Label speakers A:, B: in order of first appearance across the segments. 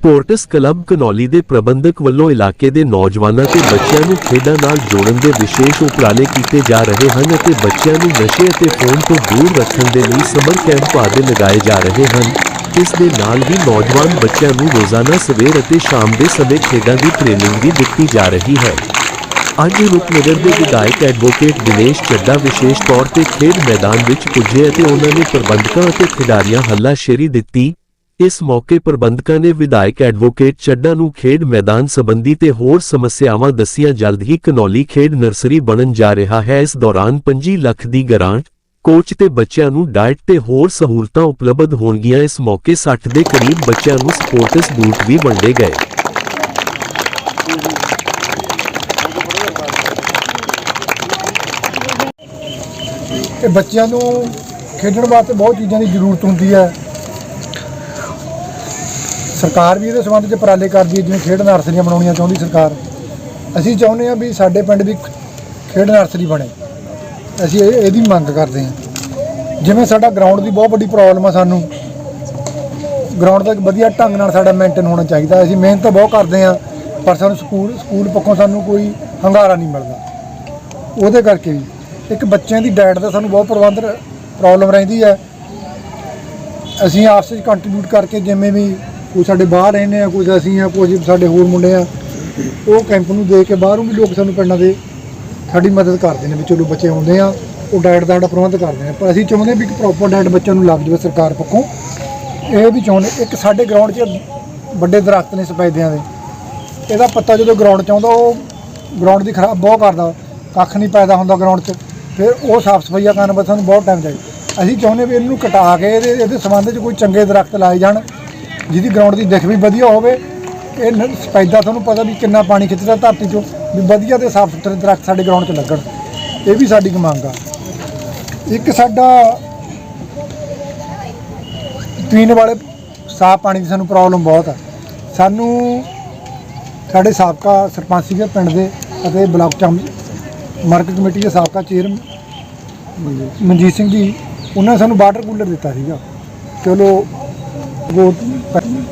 A: Sports club Kanauli ਦੇ ਪ੍ਰਬੰਧਕ ਵੱਲੋਂ ਇਲਾਕੇ ਦੇ ਨੌਜਵਾਨਾਂ ਤੇ ਬੱਚਿਆਂ ਨੂੰ ਖੇਡਾਂ ਨਾਲ ਜੋੜਨ ਦੇ ਵਿਸ਼ੇਸ਼ ਉਪਰਾਲੇ ਕੀਤੇ ਜਾ ਰਹੇ ਹਨ ਅਤੇ ਬੱਚਿਆਂ ਨੂੰ ਨਸ਼ੇ ਅਤੇ ਫੋਨ ਤੋਂ ਦੂਰ ਰੱਖਣ ਦੇ ਲਈ ਸਮਰ ਕੈਂਪ ਆਦਿ ਲਗਾਏ ਜਾ ਰਹੇ ਹਨ। ਇਸ ਦੇ ਨਾਲ ਹੀ ਨੌਜਵਾਨ ਬੱਚਿਆਂ ਨੂੰ ਰੋਜ਼ਾਨਾ ਸਵੇਰ ਅਤੇ ਸ਼ਾਮ ਦੇ ਸਮੇਂ ਖੇਡਾਂ ਦੀ ਟ੍ਰੇਨਿੰਗ ਵੀ ਦਿੱਤੀ ਜਾ ਰਹੀ ਹੈ। ਅੱਜ ਰੂਪਨਗਰ ਦੇ ਵਿਧਾਇਕ ਐਡਵੋਕੇਟ ਦਿਨੇਸ਼ ਚੱਡਾ ਵਿਸ਼ੇਸ਼ ਤੌਰ ਤੇ ਖੇਡ ਮੈਦਾਨ ਵਿੱਚ ਪੁੱਜੇ ਅਤੇ ਉਹਨਾਂ ਨੇ ਪ੍ਰਬੰਧਕਾਂ ਅਤੇ ਖਿਡਾਰੀਆਂ ਹੱਲਾ ਸ਼ੇਰੀ ਦਿੱਤੀ। ਇਸ ਮੌਕੇ ਪ੍ਰਬੰਧਕਾਂ ਨੇ ਵਿਧਾਇਕ ਐਡਵੋਕੇਟ ਚੱਡਾ ਨੂੰ ਖੇਡ ਮੈਦਾਨ ਸੰਬੰਧੀ ਤੇ ਹੋਰ ਸਮੱਸਿਆਵਾਂ ਦੱਸੀਆਂ, ਜਲਦ ਹੀ ਕਨੌਲੀ ਖੇਡ ਨਰਸਰੀ ਬਣਨ ਜਾ ਰਿਹਾ ਹੈ। ਇਸ ਦੌਰਾਨ 25 ਲੱਖ ਦੀ ਗ੍ਰਾਂਟ, ਕੋਚ ਤੇ ਬੱਚਿਆਂ ਨੂੰ ਡਾਈਟ ਤੇ ਹੋਰ ਸਹੂਲਤਾਂ ਉਪਲਬਧ ਹੋਣਗੀਆਂ। ਇਸ ਮੌਕੇ 60 ਦੇ ਕਰੀਬ ਬੱਚਿਆਂ ਨੂੰ ਸਪੋਰਟਸ ਬੂਟ ਵੀ ਵੰਡੇ ਗਏ।
B: ਕਿ ਬੱਚਿਆਂ ਨੂੰ ਖੇਡਣ ਵਾਸਤੇ ਬਹੁਤ ਚੀਜ਼ਾਂ ਦੀ ਜ਼ਰੂਰਤ ਹੁੰਦੀ ਹੈ। ਸਰਕਾਰ ਵੀ ਇਹਦੇ ਸੰਬੰਧ 'ਚ ਉਪਰਾਲੇ ਕਰਦੀ ਹੈ, ਜਿਵੇਂ ਖੇਡ ਨਰਸਰੀਆਂ ਬਣਾਉਣੀਆਂ ਚਾਹੁੰਦੀ ਸਰਕਾਰ। ਅਸੀਂ ਚਾਹੁੰਦੇ ਹਾਂ ਵੀ ਸਾਡੇ ਪਿੰਡ ਵੀ ਖੇਡ ਨਰਸਰੀ ਬਣੇ। ਅਸੀਂ ਇਹ- ਇਹਦੀ ਮੰਗ ਕਰਦੇ ਹਾਂ। ਜਿਵੇਂ ਸਾਡਾ ਗਰਾਊਂਡ ਦੀ ਬਹੁਤ ਵੱਡੀ ਪ੍ਰੋਬਲਮ ਆ ਸਾਨੂੰ। ਗਰਾਊਂਡ ਦਾ ਇੱਕ ਵਧੀਆ ਢੰਗ ਨਾਲ ਸਾਡਾ ਮੇਨਟੇਨ ਹੋਣਾ ਚਾਹੀਦਾ। ਅਸੀਂ ਮਿਹਨਤ ਤਾਂ ਬਹੁਤ ਕਰਦੇ ਹਾਂ, ਪਰ ਸਾਨੂੰ ਸਕੂਲ ਸਕੂਲ ਪੱਖੋਂ ਸਾਨੂੰ ਕੋਈ ਹੰਗਾਰਾ ਨਹੀਂ ਮਿਲਦਾ। ਉਹਦੇ ਕਰਕੇ ਵੀ ਇੱਕ ਬੱਚਿਆਂ ਦੀ ਡਾਈਟ ਦਾ ਸਾਨੂੰ ਬਹੁਤ ਪ੍ਰਬੰਧ ਪ੍ਰੋਬਲਮ ਰਹਿੰਦੀ ਹੈ। ਅਸੀਂ ਆਪਸ ਵਿੱਚ ਕੰਟਰੀਬਿਊਟ ਕਰਕੇ ਜਿਵੇਂ ਵੀ ਕੋਈ ਸਾਡੇ ਬਾਹਰ ਰਹਿੰਦੇ ਆ ਕੁਝ ਅਸੀਂ ਆ ਕੁਝ ਸਾਡੇ ਹੋਰ ਮੁੰਡੇ ਆ, ਉਹ ਕੈਂਪ ਨੂੰ ਦੇਖ ਕੇ ਬਾਹਰੋਂ ਵੀ ਲੋਕ ਸਾਨੂੰ ਪਿੰਡਾਂ ਦੇ ਸਾਡੀ ਮਦਦ ਕਰਦੇ ਨੇ, ਵੀ ਚਲੋ ਬੱਚੇ ਆਉਂਦੇ ਆ, ਉਹ ਡਾਈਟ ਦਾ ਸਾਡਾ ਪ੍ਰਬੰਧ ਕਰਦੇ ਨੇ, ਪਰ ਅਸੀਂ ਚਾਹੁੰਦੇ ਵੀ ਇੱਕ ਪ੍ਰੋਪਰ ਡਾਈਟ ਬੱਚਿਆਂ ਨੂੰ ਲੱਗ ਜਾਵੇ ਸਰਕਾਰ ਪੱਖੋਂ। ਇਹ ਵੀ ਚਾਹੁੰਦੇ, ਇੱਕ ਸਾਡੇ ਗਰਾਊਂਡ 'ਚ ਵੱਡੇ ਦਰਖਤ ਨੇ ਸਫੈਦਿਆਂ ਦੇ, ਇਹਦਾ ਪੱਤਾ ਜਦੋਂ ਗਰਾਊਂਡ 'ਚ ਆਉਂਦਾ, ਉਹ ਗਰਾਊਂਡ ਦੀ ਖਰਾਬ ਬਹੁਤ ਕਰਦਾ, ਕੱਖ ਨਹੀਂ ਪੈਦਾ ਹੁੰਦਾ ਗਰਾਊਂਡ 'ਚ, ਫਿਰ ਉਹ ਸਾਫ਼ ਸਫਾਈਆ ਕਰਨ ਵਾਸਤੇ ਸਾਨੂੰ ਬਹੁਤ ਟਾਈਮ ਚਾਹੀਦਾ। ਅਸੀਂ ਚਾਹੁੰਦੇ ਵੀ ਇਹਨੂੰ ਕਟਾ ਕੇ ਇਹਦੇ ਇਹਦੇ ਸੰਬੰਧ 'ਚ ਕੋਈ ਚੰਗੇ ਦਰਖਤ ਲਾਏ ਜਾਣ ਜਿਹਦੀ ਗਰਾਊਂਡ ਦੀ ਦਿੱਖ ਵੀ ਵਧੀਆ ਹੋਵੇ, ਇਹ ਨ- ਤੁਹਾਨੂੰ ਪਤਾ ਵੀ ਕਿੰਨਾ ਪਾਣੀ ਖਿੱਚਦਾ ਧਰਤੀ 'ਚੋਂ ਵੀ ਵਧੀਆ ਤੇ ਸਾਫ਼ ਸੁਥਰੇ ਦਰਖਤ ਸਾਡੇ ਗਰਾਊਂਡ 'ਚ ਲੱਗਣ। ਇਹ ਵੀ ਸਾਡੀ ਮੰਗ ਆ। ਇੱਕ ਸਾਡਾ ਪੀਣ ਵਾਲੇ ਸਾਫ਼ ਪਾਣੀ ਦੀ ਸਾਨੂੰ ਪ੍ਰੋਬਲਮ ਬਹੁਤ ਆ। ਸਾਨੂੰ ਸਾਡੇ ਸਾਬਕਾ ਸਰਪੰਚ ਸੀਗੇ ਪਿੰਡ ਦੇ ਅਤੇ ਬਲਾਕ ਚਮ ਮਾਰਕੀਟ ਕਮੇਟੀ ਦੇ ਸਾਬਕਾ ਚੇਅਰ ਮਨਜੀਤ ਸਿੰਘ ਜੀ, ਉਹਨਾਂ ਨੇ ਸਾਨੂੰ ਵਾਟਰ ਕੂਲਰ ਦਿੱਤਾ ਸੀਗਾ। ਚਲੋ ਉਹ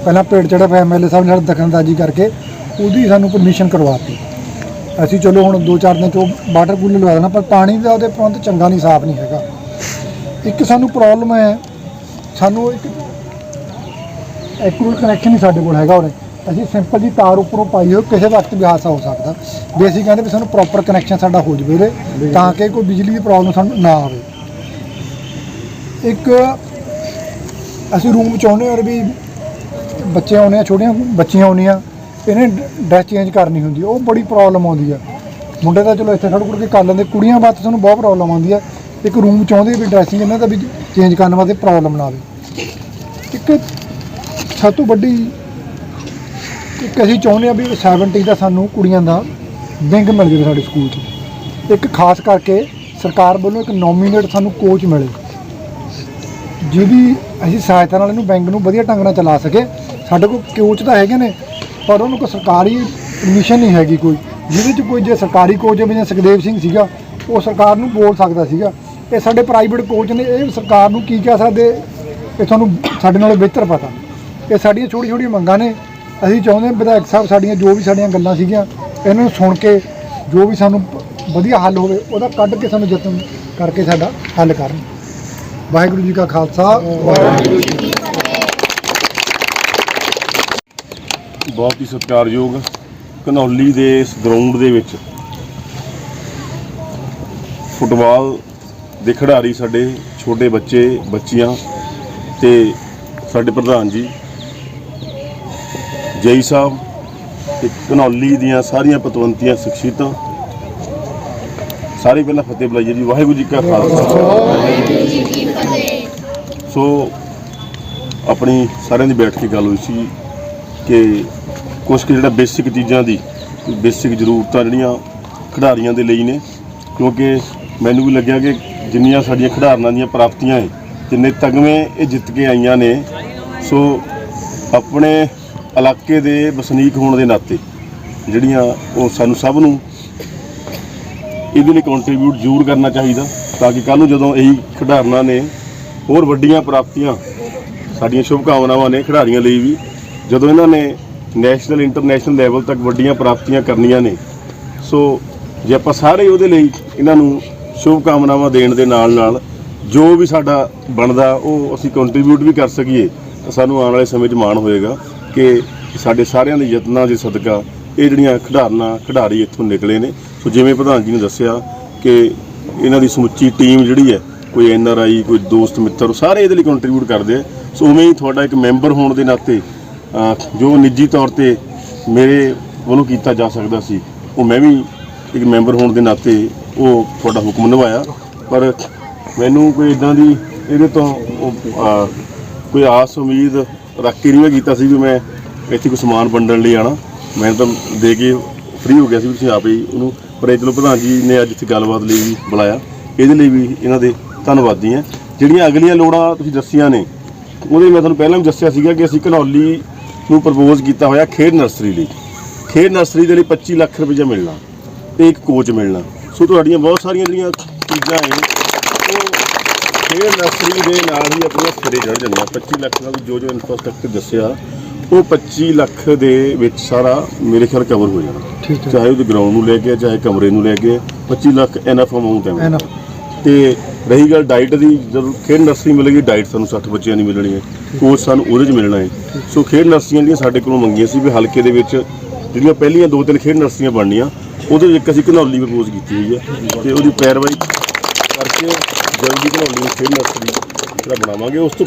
B: ਪਹਿਲਾਂ ਪੇੜ ਚੜਾ ਪਿਆ ਐਮਐਲਏ ਸਾਹਿਬ ਨਾਲ ਦਖਲਅੰਦਾਜ਼ੀ ਕਰਕੇ ਉਹਦੀ ਸਾਨੂੰ ਪਰਮਿਸ਼ਨ ਕਰਵਾਤੀ। ਅਸੀਂ ਚਲੋ ਹੁਣ 2-4 ਦਿਨ 'ਚੋਂ ਵਾਟਰ ਕੂਲਰ ਲਵਾ ਦੇਣਾ, ਪਰ ਪਾਣੀ ਦਾ ਉਹਦੇ ਪ੍ਰਬੰਧ ਚੰਗਾ ਨਹੀਂ, ਸਾਫ਼ ਨਹੀਂ ਹੈਗਾ। ਇੱਕ ਸਾਨੂੰ ਪ੍ਰੋਬਲਮ ਹੈ, ਸਾਨੂੰ ਇੱਕ ਐਕੂਰੇਟ ਕਨੈਕਸ਼ਨ ਹੀ ਸਾਡੇ ਕੋਲ ਹੈਗਾ ਉਹਨੇ ਅਸੀਂ ਸਿੰਪਲ ਜੀ ਤਾਰ ਉੱਪਰੋਂ ਪਾਈ ਹੋਈ, ਕਿਸੇ ਵਕਤ ਵੀ ਹਾਦਸਾ ਹੋ ਸਕਦਾ। ਵੀ ਅਸੀਂ ਕਹਿੰਦੇ ਵੀ ਸਾਨੂੰ ਪ੍ਰੋਪਰ ਕਨੈਕਸ਼ਨ ਸਾਡਾ ਹੋ ਜਵੇ ਤਾਂ ਕਿ ਕੋਈ ਬਿਜਲੀ ਦੀ ਪ੍ਰੋਬਲਮ ਸਾਨੂੰ ਨਾ ਆਵੇ। ਇੱਕ ਅਸੀਂ ਰੂਮ ਚਾਹੁੰਦੇ ਹਾਂ ਵੀ ਬੱਚੇ ਆਉਣੇ ਆ, ਛੋਟੀਆਂ ਬੱਚੀਆਂ ਆਉਣੀਆਂ ਇਹਨੇ ਡਰੈਸ ਚੇਂਜ ਕਰਨੀ ਹੁੰਦੀ ਉਹ ਬੜੀ ਪ੍ਰੋਬਲਮ ਆਉਂਦੀ ਆ। ਮੁੰਡੇ ਤਾਂ ਚਲੋ ਇੱਥੇ ਖੜ ਖੜ ਕੇ ਕਰ ਲੈਂਦੇ, ਕੁੜੀਆਂ ਵਾਸਤੇ ਸਾਨੂੰ ਬਹੁਤ ਪ੍ਰੋਬਲਮ ਆਉਂਦੀ ਆ। ਇੱਕ ਰੂਮ ਚਾਹੁੰਦੇ ਵੀ ਡਰੈਸਿੰਗ ਇਹਨਾਂ ਦਾ ਵੀ ਚੇਂਜ ਕਰਨ ਵਾਸਤੇ ਪ੍ਰੋਬਲਮ ਨਾ ਆਵੇ। ਇੱਕ ਸਭ ਤੋਂ ਵੱਡੀ ਇੱਕ ਅਸੀਂ ਚਾਹੁੰਦੇ ਆ ਵੀ 70 ਦਾ ਸਾਨੂੰ ਕੁੜੀਆਂ ਦਾ ਵਿੰਗ ਮਿਲ ਜਾਵੇ ਸਾਡੇ ਸਕੂਲ 'ਚ ਇੱਕ ਖਾਸ ਕਰਕੇ ਸਰਕਾਰ ਵੱਲੋਂ ਇੱਕ ਨੋਮੀਨੇਟ ਸਾਨੂੰ ਕੋਚ ਮਿਲੇ। ਜਿਹਦੀ ਅਸੀਂ ਸਹਾਇਤਾ ਨਾਲ ਇਹਨੂੰ ਬੈਂਕ ਨੂੰ ਵਧੀਆ ਢੰਗ ਨਾਲ ਚਲਾ ਸਕੇ। ਸਾਡੇ ਕੋਲ ਕੋਚ ਤਾਂ ਹੈਗੇ ਨੇ, ਪਰ ਉਹਨੂੰ ਕੋਈ ਸਰਕਾਰੀ ਪਰਮਿਸ਼ਨ ਨਹੀਂ ਹੈਗੀ ਕੋਈ। ਜਿਹਦੇ 'ਚ ਕੋਈ ਜੇ ਸਰਕਾਰੀ ਕੋਚ ਜਿਵੇਂ ਸੁਖਦੇਵ ਸਿੰਘ ਸੀਗਾ, ਉਹ ਸਰਕਾਰ ਨੂੰ ਬੋਲ ਸਕਦਾ ਸੀਗਾ। ਇਹ ਸਾਡੇ ਪ੍ਰਾਈਵੇਟ ਕੋਚ ਨੇ, ਇਹ ਸਰਕਾਰ ਨੂੰ ਕੀ ਕਹਿ ਸਕਦੇ? ਇਹ ਤੁਹਾਨੂੰ ਸਾਡੇ ਨਾਲੋਂ ਬਿਹਤਰ ਪਤਾ। ਇਹ ਸਾਡੀਆਂ ਛੋਟੀ ਛੋਟੀਆਂ ਮੰਗਾਂ ਨੇ। ਅਸੀਂ ਚਾਹੁੰਦੇ ਹਾਂ ਵਿਧਾਇਕ ਸਾਹਿਬ ਸਾਡੀਆਂ, ਜੋ ਵੀ ਸਾਡੀਆਂ ਗੱਲਾਂ ਸੀਗੀਆਂ, ਇਹਨਾਂ ਨੂੰ ਸੁਣ ਕੇ ਜੋ ਵੀ ਸਾਨੂੰ ਵਧੀਆ ਹੱਲ ਹੋਵੇ, ਉਹਦਾ ਕੱਢ ਕੇ ਸਾਨੂੰ ਯਤਨ ਕਰਕੇ ਸਾਡਾ ਹੱਲ ਕਰਨ। ਵਾਹਿਗੁਰੂ ਜੀ ਕਾ ਖਾਲਸਾ, ਵਾਹਿਗੁਰੂ ਜੀ ਕੀ
C: ਬਹੁਤ ਹੀ ਸਤਿਕਾਰਯੋਗ ਘਨੌਲੀ ਦੇ ਇਸ ਗਰਾਊਂਡ ਦੇ ਵਿੱਚ ਫੁੱਟਬਾਲ ਦੇ ਖਿਡਾਰੀ ਸਾਡੇ ਛੋਟੇ ਬੱਚੇ, ਬੱਚੀਆਂ ਤੇ ਸਾਡੇ ਪ੍ਰਧਾਨ ਜੀ, ਜਈ ਸਾਹਿਬ ਤੇ ਘਨੌਲੀ ਦੀਆਂ ਸਾਰੀਆਂ ਪਤਵੰਤੀਆਂ ਸ਼ਖਸੀਅਤਾਂ ਸਾਰੇ ਪਹਿਲਾਂ ਫਤਿਹ ਬੁਲਾਈਏ ਜੀ, ਵਾਹਿਗੁਰੂ ਜੀ ਕਾ ਖਾਲਸਾ। ਸੋ, ਆਪਣੀ ਸਾਰਿਆਂ ਦੀ ਬੈਠ ਕੇ ਗੱਲ ਹੋਈ ਸੀ ਕਿ ਕੁਝ ਕੁ ਜਿਹੜਾ ਬੇਸਿਕ ਚੀਜ਼ਾਂ ਦੀ, ਬੇਸਿਕ ਜ਼ਰੂਰਤਾਂ ਜਿਹੜੀਆਂ ਖਿਡਾਰੀਆਂ ਦੇ ਲਈ ਨੇ, ਕਿਉਂਕਿ ਮੈਨੂੰ ਵੀ ਲੱਗਿਆ ਕਿ ਜਿੰਨੀਆਂ ਸਾਡੀਆਂ ਖਿਡਾਰਨਾਂ ਦੀਆਂ ਪ੍ਰਾਪਤੀਆਂ ਹੈ ਜਿੰਨੇ ਤਗਮੇ ਇਹ ਜਿੱਤ ਕੇ ਆਈਆਂ ਨੇ, ਸੋ ਆਪਣੇ ਇਲਾਕੇ ਦੇ ਵਸਨੀਕ ਹੋਣ ਦੇ ਨਾਤੇ, ਜਿਹੜੀਆਂ ਉਹ ਸਾਨੂੰ ਸਭ ਨੂੰ ਇਹਦੇ ਲਈ ਕੰਟਰੀਬਿਊਟ ਜ਼ਰੂਰ ਕਰਨਾ ਚਾਹੀਦਾ ਤਾਂ ਕਿ ਕੱਲ ਨੂੰ ਜਦੋਂ ਇਹੀ ਖਿਡਾਰਨਾਂ ਨੇ ਹੋਰ ਵੱਡੀਆਂ ਪ੍ਰਾਪਤੀਆਂ, ਸਾਡੀਆਂ ਸ਼ੁਭ ਕਾਮਨਾਵਾਂ ਨੇ ਖਿਡਾਰੀਆਂ ਲਈ ਵੀ, ਜਦੋਂ ਇਹਨਾਂ ਨੇ ਨੈਸ਼ਨਲ ਇੰਟਰਨੈਸ਼ਨਲ ਲੈਵਲ ਤੱਕ ਵੱਡੀਆਂ ਪ੍ਰਾਪਤੀਆਂ ਕਰਨੀਆਂ ਨੇ, ਸੋ ਜੇ ਆਪਾਂ ਸਾਰੇ ਉਹਦੇ ਲਈ ਇਹਨਾਂ ਨੂੰ ਸ਼ੁਭ ਕਾਮਨਾਵਾਂ ਦੇਣ ਦੇ ਨਾਲ ਨਾਲ ਜੋ ਵੀ ਸਾਡਾ ਬਣਦਾ, ਉਹ ਅਸੀਂ ਕੰਟਰੀਬਿਊਟ ਵੀ ਕਰ ਸਕੀਏ, ਤਾਂ ਸਾਨੂੰ ਆਉਣ ਵਾਲੇ ਸਮੇਂ 'ਚ ਮਾਣ ਹੋਏਗਾ ਕਿ ਸਾਡੇ ਸਾਰਿਆਂ ਦੇ ਯਤਨਾਂ ਦੇ ਸਦਕਾ ਇਹ ਜਿਹੜੀਆਂ ਖਿਡਾਰਨਾਂ, ਖਿਡਾਰੀ ਇੱਥੋਂ ਨਿਕਲੇ ਨੇ। ਸੋ ਜਿਵੇਂ ਪ੍ਰਧਾਨ ਜੀ ਨੇ ਦੱਸਿਆ ਕਿ ਇਹਨਾਂ ਦੀ ਸਮੁੱਚੀ ਟੀਮ ਜਿਹੜੀ ਹੈ, ਕੋਈ ਐਨ ਆਰ ਆਈ, ਕੋਈ ਦੋਸਤ, ਮਿੱਤਰ ਸਾਰੇ ਇਹਦੇ ਲਈ ਕੰਟਰੀਬਿਊਟ ਕਰਦੇ ਆ। ਸੋ ਉਵੇਂ ਹੀ ਤੁਹਾਡਾ ਇੱਕ ਮੈਂਬਰ ਹੋਣ ਦੇ ਨਾਤੇ ਜੋ ਨਿੱਜੀ ਤੌਰ ਤੇ ਮੇਰੇ ਵੱਲੋਂ ਕੀਤਾ ਜਾ ਸਕਦਾ ਸੀ, ਉਹ ਮੈਂ ਵੀ ਇੱਕ ਮੈਂਬਰ ਹੋਣ ਦੇ ਨਾਤੇ ਉਹ ਤੁਹਾਡਾ ਹੁਕਮ ਨਿਭਾਇਆ। ਪਰ ਮੈਨੂੰ ਕੋਈ ਇਦਾਂ ਦੀ ਇਹਦੇ ਤੋਂ ਕੋਈ ਆਸ, ਉਮੀਦ, ਰੱਖ ਕੇ ਨਹੀਂ ਮੈਂ ਕੀਤਾ ਸੀ ਵੀ ਮੈਂ ਇੱਥੇ ਕੋਈ ਸਮਾਨ ਵੰਡਣ ਲਈ ਆਣਾ। ਮੈਂ ਤਾਂ ਦੇ ਕੇ ਫ੍ਰੀ ਹੋ ਗਿਆ ਸੀ ਵੀ ਤੁਸੀਂ ਆਪੇ ਹੀ ਉਹਨੂੰ ਪਰ ਇਹ ਚਲੋ ਪ੍ਰਧਾਨ ਜੀ ਨੇ ਅੱਜ ਇੱਥੇ ਗੱਲਬਾਤ ਲਈ ਵੀ ਬੁਲਾਇਆ। ਇਹਦੇ ਲਈ ਵੀ ਇਹਨਾਂ ਦੇ ਧੰਨਵਾਦੀ ਹਾਂ। ਜਿਹੜੀਆਂ ਅਗਲੀਆਂ ਲੋੜਾਂ ਤੁਸੀਂ ਦੱਸੀਆਂ ਨੇ, ਉਹਦੇ ਮੈਂ ਤੁਹਾਨੂੰ ਪਹਿਲਾਂ ਵੀ ਦੱਸਿਆ ਸੀਗਾ ਕਿ ਅਸੀਂ ਘਨੌਲੀ ਨੂੰ ਪ੍ਰਪੋਜ਼ ਕੀਤਾ ਹੋਇਆ ਖੇਡ ਨਰਸਰੀ ਲਈ। ਖੇਡ ਨਰਸਰੀ ਦੇ ਲਈ 25 ਲੱਖ ਰੁਪਏ ਮਿਲਣਾ ਤੇ ਇੱਕ ਕੋਚ ਮਿਲਣਾ। ਸੋ ਤੁਹਾਡੀਆਂ ਬਹੁਤ ਸਾਰੀਆਂ ਜਿਹੜੀਆਂ ਚੀਜ਼ਾਂ ਨੇ, ਉਹ ਖੇਡ ਨਰਸਰੀ ਦੇ ਨਾਲ ਹੀ ਆਪਣੀਆਂ ਸਿਰੇ ਚੜ ਜਾਂਦੀਆਂ 25 ਲੱਖ ਦਾ ਜੋ ਜੋ ਇਨਫਰਾਸਟ੍ਰਕਚਰ ਦੱਸਿਆ ਉਹ 25 ਲੱਖ ਦੇ ਵਿੱਚ ਸਾਰਾ ਮੇਰੇ ਖਿਆਲ ਕਵਰ ਹੋ ਜਾਣਾ।
B: ਠੀਕ ਹੈ।
C: ਚਾਹੇ ਉਹਦੇ ਗਰਾਊਂਡ ਨੂੰ ਲੈ ਕੇ ਚਾਹੇ ਕਮਰੇ ਨੂੰ ਲੈ ਕੇ 25 ਲੱਖ ਐਨਫ ਅਮਾਉਂਟ ਹੈ
B: Enough।
C: ਤੇ ਰਹੀ ਗੱਲ ਡਾਈਟ ਦੀ ਜਦੋਂ ਖੇਡ ਨਰਸਰੀ ਮਿਲੇਗੀ ਡਾਈਟ ਸਾਨੂੰ 60 ਬੱਚਿਆਂ ਦੀ ਮਿਲਣੀ ਹੈ। ਕੋਚ ਸਾਨੂੰ ਉਹਦੇ 'ਚ ਮਿਲਣਾ ਹੈ। ਸੋ ਖੇਡ ਨਰਸਰੀਆਂ ਜਿਹੜੀਆਂ ਸਾਡੇ ਕੋਲੋਂ ਮੰਗੀਆਂ ਸੀ ਵੀ ਹਲਕੇ ਦੇ ਵਿੱਚ ਜਿਹੜੀਆਂ ਪਹਿਲੀਆਂ ਦੋ ਤਿੰਨ ਖੇਡ ਨਰਸਰੀਆਂ ਬਣਨੀਆਂ ਉਹਦੇ ਵਿੱਚ ਇੱਕ ਅਸੀਂ ਘਨੌਲੀ ਪ੍ਰਪੋਜ਼ ਕੀਤੀ ਹੋਈ ਹੈ। ਤੇ ਉਹਦੀ ਪੈਰਵਾਈ ਕਰਕੇ ਜਲਦੀ ਘਨੌਲੀ ਨੂੰ ਖੇਡ ਨਰਸਰੀ ਜਿਹੜਾ ਬਣਾਵਾਂਗੇ ਉਸ ਤੋਂ